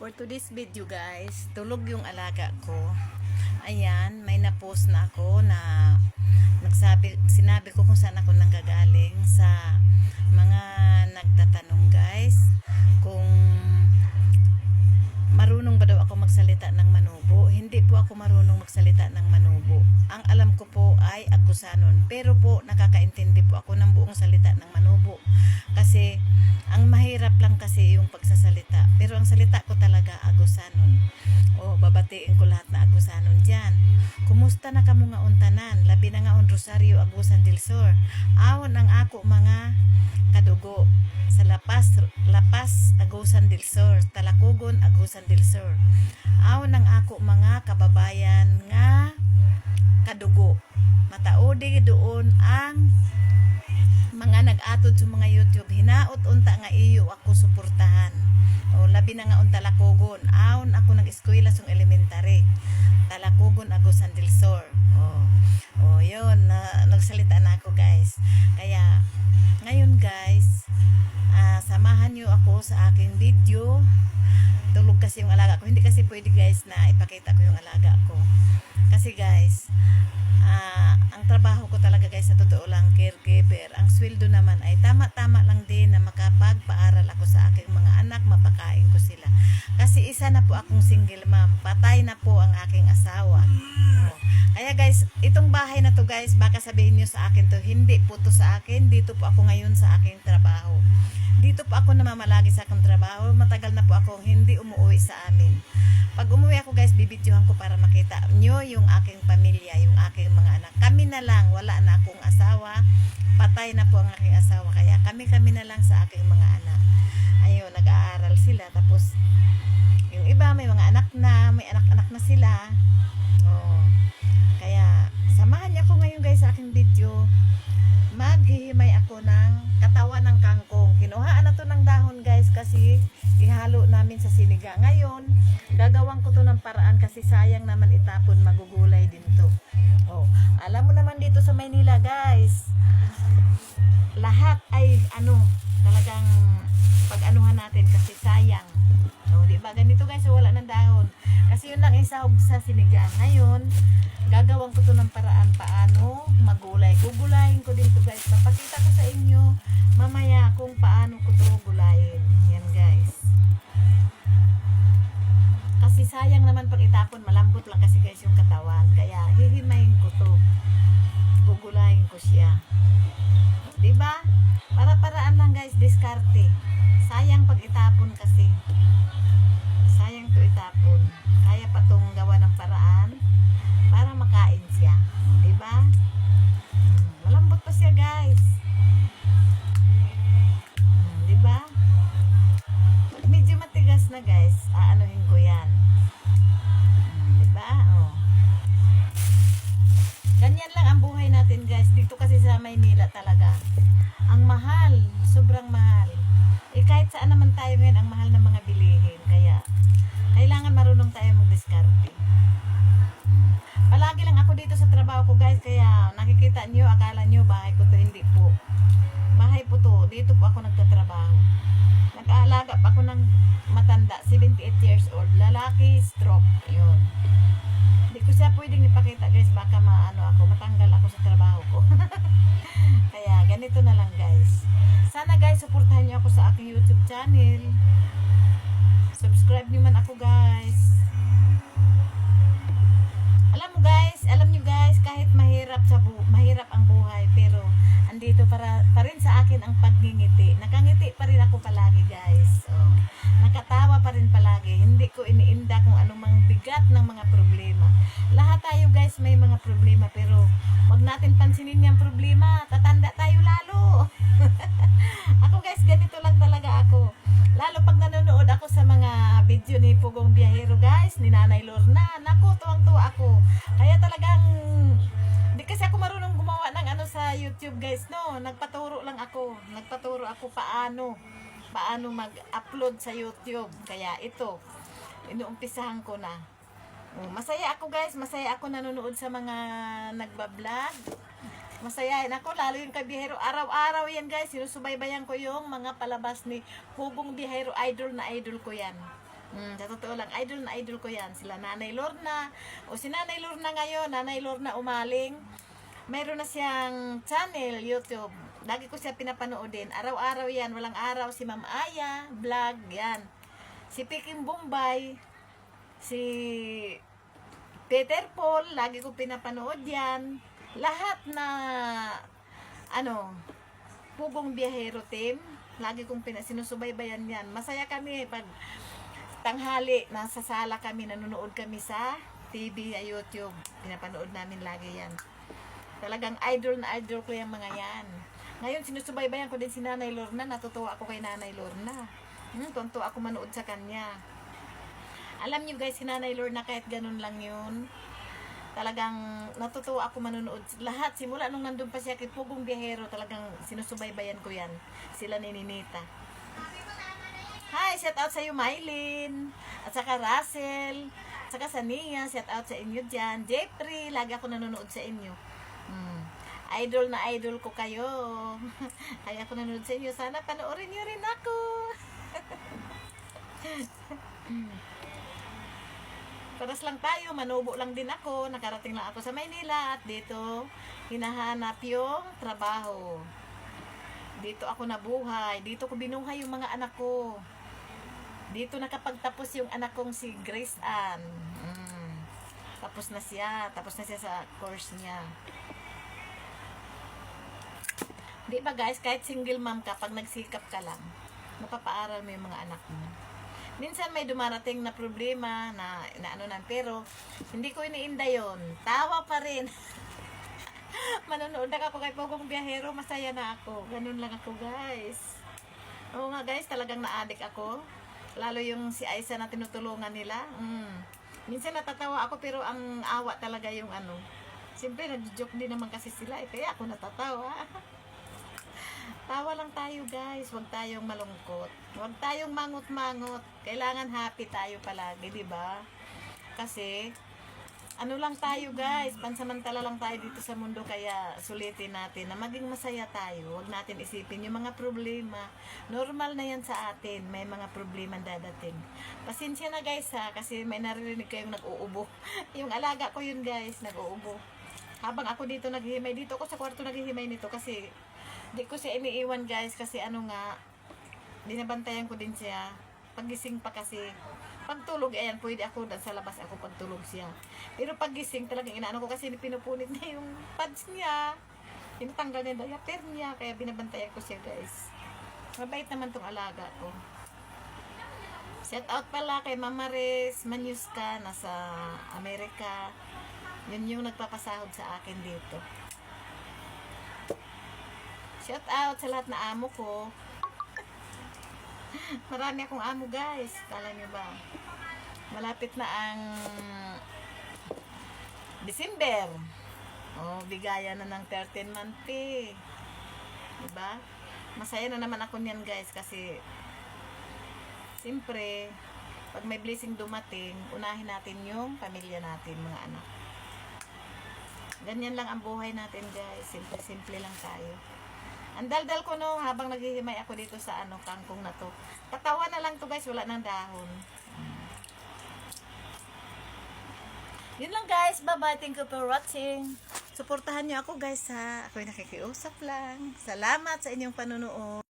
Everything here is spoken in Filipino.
For today's video guys, tulog yung alaga ko. Ayan, may na-post na ako na nagsabi, sinabi ko kung saan ako nanggagaling sa mga nagtatanong guys kung marunong ba daw ako magsalita ng manubo. Hindi po ako marunong magsalita ng manubo. Ang alam ko po ay agusanon. Pero po nakakaintindi po ako ng buong salita ng manubo. Kasi ang mahirap lang kasi yung pagsasalita. Pero ang salita ko talaga agusanon. O babatiin ko lahat na agusanon dyan. Kumusta na kamo nga untanan? Labi na nga on Rosario Agusan del Sur. Awon ang ako mga kadugo sa Lapas, Lapas, Agusan del Sur, Talakugon, Agusan del Sur. Awon ang ako mga kababayan nga kadugo. Mataodi doon ang mga nag-atod sa mga YouTube. Hinaot unta nga iyo ako suportahan. O labi na nga on Talakugon. Awon ako nag eskwela sung elementary. Talakugon, Agusan del Sur. O, na, nagsalita na ako guys. Kaya, ngayon guys, ah, samahan nyo ako sa aking video. Tulog kasi yung alaga ko. Hindi kasi pwede guys na ipakita ko yung alaga ko. Kasi guys, ah, ang trabaho ko talaga guys sa totoo lang caregiver. Ang sweldo naman ay tama-tama lang din na makapagpaaral ako sa aking mga anak, mapakain ko sila. Kasi isa na po akong single mom. Patay na po ang aking asawa. Oh. Kaya guys, itong bahay na to guys, baka sabihin niyo sa akin to, hindi po to sa akin. Dito po ako ngayon sa aking trabaho. Dito po ako namamalagi sa aking trabaho. Matagal na po ako hindi umuwi sa amin. Pag umuwi ako guys, bibidyohan ko para makita nyo yung aking pamilya, yung aking mga anak. Kami na lang, wala na akong asawa. Patay na po ang aking asawa. Kaya kami-kami na lang sa aking mga anak. Ayun, nag-aaral sila. Tapos, yung iba may mga anak na, may anak-anak na sila. Oh. Kaya, samahan niyo ako ngayon guys sa aking video. Maghihimay ako ng katawan ng kangkong. Kinuhaan na to ng dahon guys kasi ihalo namin sa siniga. Ngayon, gagawin ko to ng paraan kasi sayang naman itapon magugulay din to. Oh, alam mo naman dito sa Maynila guys, lahat ay ano, talagang pag-anuhan natin kasi sayang. No, di ba? Ganito guys, wala ng dahon. Kasi yun lang isahog sa sinigang. Ngayon, gagawin ko to ng paraan paano magulay. Gugulayin ko din to guys. Papakita ko sa inyo mamaya kung paano ko to gulayin. Yan guys. Kasi sayang naman pag itapon, malambot lang kasi guys yung katawan. Kaya hihimayin ko to. Gugulayin ko siya. Di ba? Para-paraan lang guys, diskarte. Sayang pag itapon kasi. Sayang to itapon. Kaya pa tong gawa ng paraan Dito kasi sa Maynila talaga. Ang mahal. Sobrang mahal. Eh kahit saan naman tayo ngayon, ang mahal ng mga bilihin. Kaya, kailangan marunong tayo magdiskarte. Mm. Palagi lang ako dito sa trabaho ko guys. Kaya nakikita nyo, akala nyo bahay ko to. Hindi po. Bahay po to. Dito po ako nagtatrabaho. Nag-aalaga pa ako ng matanda. 78 years old. Lalaki, stroke. Yun. Hindi ko siya pwedeng ipakita guys. Baka maano ako. Matanggal ako sa trabaho ko. Kaya ganito na lang guys. Sana guys, supportahan niyo ako sa aking YouTube channel. Subscribe niyo man ako guys. Guys, alam niyo guys, kahit mahirap sa bu mahirap ang buhay, pero andito para pa rin sa akin ang pagngingiti. Nakangiti pa rin ako palagi guys. Oh, nakatawa pa rin palagi. Hindi ko iniinda kung anumang bigat ng mga problema. Lahat tayo guys may mga problema, pero wag natin pansinin yung problema. Tatanda tayo lalo. ako guys, ganito lang talaga ako. Lalo pag nanonood ako sa mga video ni Pugong Biyahero guys, ni Nanay Lorna, naku, tuwang-tuwa ako. Kaya talagang, di kasi ako marunong gumawa ng ano sa YouTube guys, no. Nagpaturo lang ako. Nagpaturo ako paano, paano mag-upload sa YouTube. Kaya ito, inuumpisahan ko na. Oh, Masaya ako guys, masaya ako nanonood sa mga nagbablog. Masayahin ako, lalo yung kay Bihero. Araw-araw yan guys, sinusubaybayan ko yung mga palabas ni Hugong Bihero. Idol na idol ko yan. Mm, sa totoo lang, idol na idol ko yan. Sila Nanay Lorna. O si Nanay Lorna ngayon, Nanay Lorna Umaling. Mayroon na siyang channel, YouTube. Lagi ko siya pinapanoodin. Araw-araw yan, walang araw. Si Ma'am Aya, vlog, yan. Si Piking Bombay, si Peter Paul, lagi ko pinapanood yan. Lahat na, ano, Pugong Biyahero Team, lagi kong sinusubaybayan yan. Masaya kami pag tanghali, nasa sala kami, nanonood kami sa TV, at YouTube. Pinapanood namin lagi yan. Talagang idol na idol ko yung mga yan. Ngayon, sinusubaybayan ko din si Nanay Lorna. Natutuwa ako kay Nanay Lorna. Hmm, tunto ako manood sa kanya. Alam niyo guys, si Nanay Lorna kahit ganun lang yun. Talagang natutuwa ako manonood. Lahat, simula nung nandun pa siya kay Pugong Biyahero, talagang sinusubaybayan ko yan. Sila ni Ninita. Hi, shout out sa iyo, Mylene. At saka Russell. At saka sa Nia, shout out sa inyo dyan. Jeffrey, lagi ako nanonood sa inyo. Hmm. Idol na idol ko kayo. Kaya ako nanonood sa inyo. Sana panoorin niyo rin ako. Paras lang tayo, manubo lang din ako. Nakarating lang ako sa Maynila at dito hinahanap yung trabaho. Dito ako nabuhay. Dito ko binuhay yung mga anak ko. Dito nakapagtapos yung anak kong si Grace Ann. Mm. Tapos na siya. Tapos na siya sa course niya. Di ba guys, kahit single mom ka, pag nagsikap ka lang, mapapaaral mo yung mga anak mo. Minsan may dumarating na problema na, na ano na, pero hindi ko iniinda yon Tawa pa rin. Manonood na ako kay Pogong Biyahero, masaya na ako. Ganun lang ako guys. Oo nga guys, talagang naadik ako. Lalo yung si Aisa na tinutulungan nila. Mm. Minsan natatawa ako pero ang awa talaga yung ano. Siyempre nagjo-joke din naman kasi sila eh, kaya ako natatawa. Tawa lang tayo guys, huwag tayong malungkot. Huwag tayong mangot-mangot. Kailangan happy tayo palagi, di ba? Kasi ano lang tayo guys, pansamantala lang tayo dito sa mundo kaya sulitin natin na maging masaya tayo. Huwag natin isipin yung mga problema. Normal na yan sa atin, may mga problema dadating. Pasensya na guys ha, kasi may naririnig kayong nag-uubo. yung alaga ko yun guys, nag-uubo. Habang ako dito naghihimay, dito ako sa kwarto naghihimay nito kasi di ko siya iniiwan guys kasi ano nga, dinabantayan ko din siya. Pagising pa kasi, pagtulog, ayan, pwede ako sa labas ako pagtulog siya. Pero pagising, talagang inaano ko kasi pinupunit niya yung pads niya. Tinatanggal niya diaper niya, kaya binabantayan ko siya guys. Mabait naman tong alaga ko. Shout out pala kay Mama Riz Manyuska, nasa Amerika. Yun yung nagpapasahod sa akin dito. Shout out sa lahat na amo ko. Marami akong amo guys. Kala nyo ba? Malapit na ang December. Oh, bigaya na ng 13 month pay. Diba? Masaya na naman ako niyan guys kasi Siyempre, pag may blessing dumating, unahin natin yung pamilya natin, mga anak. Ganyan lang ang buhay natin guys. Simple-simple lang tayo. Ang daldal ko no, habang naghihimay ako dito sa ano, kangkong na to. Patawa na lang to guys, wala nang dahon. Yun lang guys, bye-bye. Thank you for watching. Suportahan niyo ako guys ha. Ako'y nakikiusap lang. Salamat sa inyong panunood.